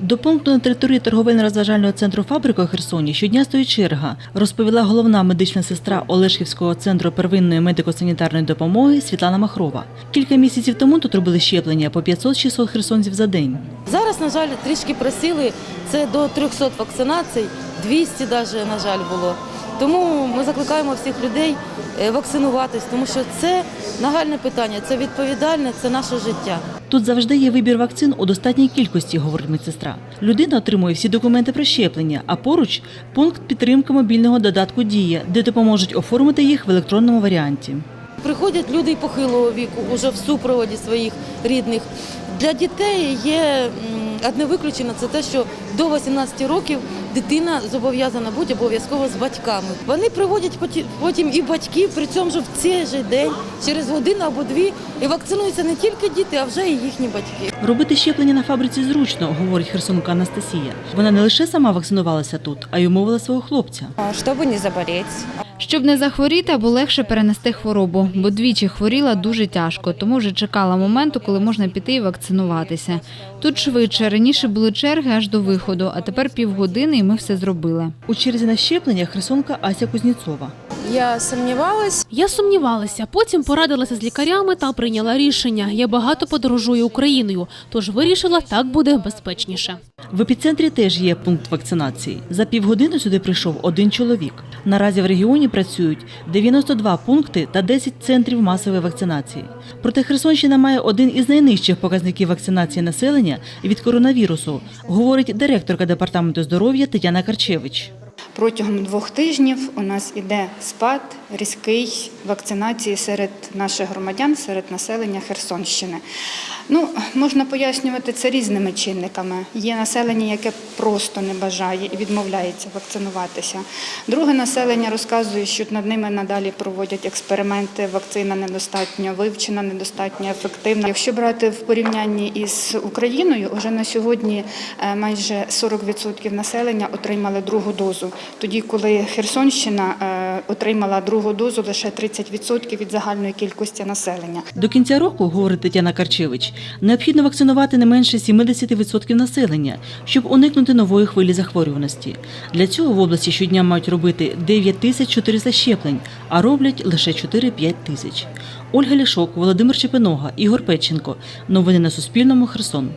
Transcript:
До пункту на території торговельно-розважального центру «Фабрика» у Херсоні щодня стоїть черга, розповіла головна медична сестра Олешківського центру первинної медико-санітарної допомоги Світлана Махрова. Кілька місяців тому тут робили щеплення по 500-600 херсонців за день. Зараз, на жаль, трішки просили. Це до 300 вакцинацій, 200 навіть, на жаль, було. Тому ми закликаємо всіх людей е, вакцинуватись, тому що це нагальне питання, це відповідальне, це наше життя. Тут завжди є вибір вакцин у достатній кількості, говорить медсестра. Людина отримує всі документи про щеплення, а поруч пункт підтримки мобільного додатку Дія, де допоможуть оформити їх в електронному варіанті. Приходять люди і похилого віку, уже в супроводі своїх рідних. Для дітей є одне виключення це те, що до 18 років дитина зобов'язана бути обов'язково з батьками. Вони приводять поті- потім і батьків, при цьому ж в цей же день, через годину або дві, і вакцинуються не тільки діти, а вже і їхні батьки. Робити щеплення на фабриці зручно, говорить херсонка Анастасія. Вона не лише сама вакцинувалася тут, а й умовила свого хлопця. Щоб не заболеть. Щоб не захворіти або легше перенести хворобу, бо двічі хворіла дуже тяжко, тому вже чекала моменту, коли можна піти і вакцинуватися. Тут швидше раніше були черги аж до виходу, а тепер півгодини, і ми все зробили. У черзі на щеплення херсонка Ася Кузніцова. Я сомневалась. Я сумнівалася, потім порадилася з лікарями та прийняла рішення. Я багато подорожую Україною, тож вирішила, так буде безпечніше. В епіцентрі теж є пункт вакцинації. За півгодини сюди прийшов один чоловік. Наразі в регіоні працюють 92 пункти та 10 центрів масової вакцинації. Проте Херсонщина має один із найнижчих показників вакцинації населення від коронавірусу, говорить директорка департаменту здоров'я Тетяна Карчевич. Протягом двох тижнів у нас іде спад різкий вакцинації серед наших громадян, серед населення Херсонщини. Ну, можна пояснювати це різними чинниками. Є населення, яке просто не бажає і відмовляється вакцинуватися. Друге населення розказує, що над ними надалі проводять експерименти. Вакцина недостатньо вивчена, недостатньо ефективна. Якщо брати в порівнянні із Україною, уже на сьогодні е, майже 40% населення отримали другу дозу. Тоді, коли Херсонщина е, отримала другу дозу лише 30% від загальної кількості населення. До кінця року, говорить Тетяна Карчевич, необхідно вакцинувати не менше 70% населення, щоб уникнути нової хвилі захворюваності. Для цього в області щодня мають робити 9400 щеплень, а роблять лише 4-5 тисяч. Ольга Лішок, Володимир Чепинога, Ігор Петченко. Новини на Суспільному. Херсон.